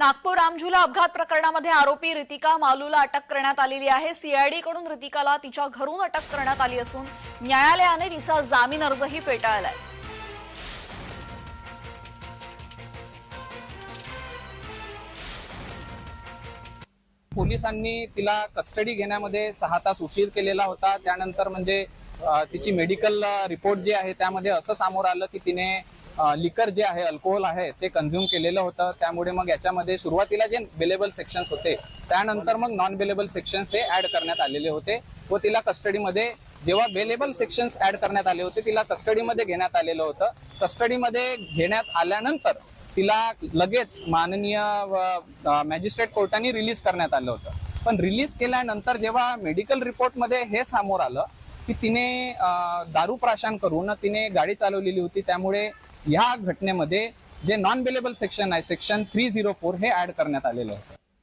नागपूर रामझुला अपघात प्रकरणामध्ये आरोपी रितिका मालूला अटक करण्यात आलेली आहे. सीआयडी कडून रितिकाला तिच्या घरून अटक करण्यात आली असून न्यायालयाने तिचा जामीन अर्जही फेटाळलाय. पोलिसांनी तिला कस्टडी घेण्यामध्ये सहा तास उशीर केलेला होता. त्यानंतर म्हणजे तिची मेडिकल रिपोर्ट जी आहे त्यामध्ये असं समोर आलं की तिने लिकर जे आहे अल्कोहोल आहे ते कन्झ्युम केलेलं होतं. त्यामुळे मग याच्यामध्ये सुरुवातीला जे बेलेबल सेक्शन्स होते त्यानंतर मग नॉन बेलेबल सेक्शन्स हे ऍड करण्यात आलेले होते व तिला कस्टडीमध्ये जेव्हा बेलेबल सेक्शन्स ऍड करण्यात आले होते तिला कस्टडीमध्ये घेण्यात आलेलं होतं. कस्टडीमध्ये घेण्यात आल्यानंतर तिला लगेच माननीय मॅजिस्ट्रेट कोर्टाने रिलीज करण्यात आलं होतं. पण रिलीज केल्यानंतर जेव्हा मेडिकल रिपोर्टमध्ये हे समोर आलं की तिने दारू प्राशन करून तिने गाडी चालवलेली होती त्यामुळे ह्या घटनेमध्ये जे नॉन बेलेबल सेक्शन आहे सेक्शन थ्री झिरो फोर हे ऍड करण्यात आलेलं आहे.